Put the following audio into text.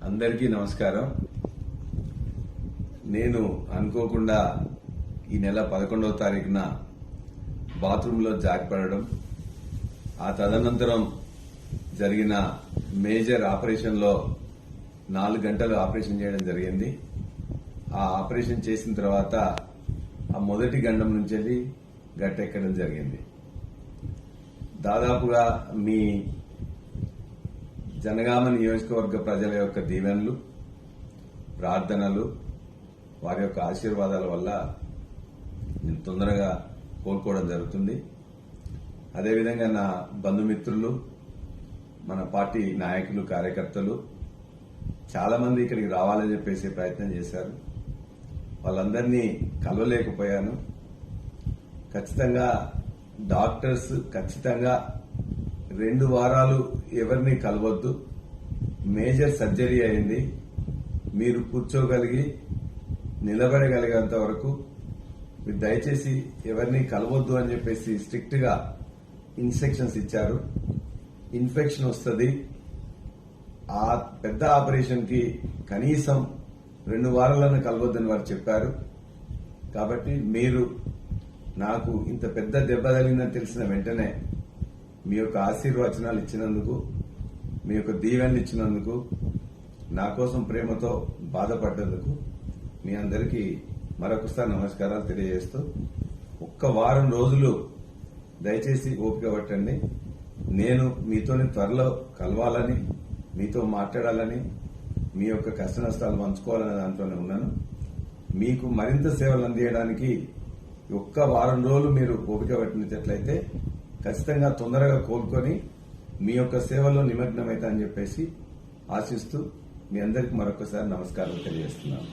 అందరికీ నమస్కారం. నేను అనుకోకుండా ఈ నెల పదకొండవ తారీఖున బాత్రూంలో జారిపడడం ఆ తదనంతరం జరిగిన మేజర్ ఆపరేషన్లో నాలుగు గంటలు ఆపరేషన్ చేయడం జరిగింది. ఆ ఆపరేషన్ చేసిన తర్వాత ఆ మొదటి గండం నుంచి వెళ్ళి గట్టెక్కడం జరిగింది. దాదాపుగా మీ జనగామ నియోజకవర్గ ప్రజల యొక్క దీవెనలు ప్రార్థనలు వారి యొక్క ఆశీర్వాదాల వల్ల నేను తొందరగా కోలుకోవడం జరుగుతుంది. అదేవిధంగా నా బంధుమిత్రులు మన పార్టీ నాయకులు కార్యకర్తలు చాలా మంది ఇక్కడికి రావాలని చెప్పేసి ప్రయత్నం చేశారు. వాళ్ళందరినీ కలవలేకపోయాను. ఖచ్చితంగా డాక్టర్స్ ఖచ్చితంగా రెండు వారాలు ఎవరిని కలవద్దు. మేజర్ సర్జరీ అయింది. మీరు కూర్చోగలిగి నిలబడగలిగేంత వరకు మీరు దయచేసి ఎవరిని కలవద్దు అని చెప్పేసి స్ట్రిక్ట్గా ఇన్స్ట్రక్షన్స్ ఇచ్చారు. ఇన్ఫెక్షన్ వస్తుంది. ఆ పెద్ద ఆపరేషన్కి కనీసం రెండు వారాలను కలవద్దని వారు చెప్పారు. కాబట్టి మీరు నాకు ఇంత పెద్ద దెబ్బ తగిలిందని తెలిసిన వెంటనే మీ యొక్క ఆశీర్వచనాలు ఇచ్చినందుకు మీ యొక్క దీవెనలు ఇచ్చినందుకు నా కోసం ప్రేమతో బాధపడ్డందుకు మీ అందరికీ మరొకసారి నమస్కారాలు తెలియజేస్తూ ఒక్క వారం రోజులు దయచేసి ఓపిక పట్టండి. నేను మీతోని త్వరలో కలవాలని మీతో మాట్లాడాలని మీ యొక్క కష్ట నష్టాలు పంచుకోవాలనే దాంట్లోనే ఉన్నాను. మీకు మరింత సేవలు అందించడానికి ఒక్క వారం రోజులు మీరు ఓపిక పట్టినట్లయితే ఖచ్చితంగా తొందరగా కోలుకొని మీ యొక్క సేవలో నిమగ్నమైతా అని చెప్పేసి ఆశిస్తూ మీ అందరికి మరొకసారి నమస్కారం తెలియజేస్తున్నాను.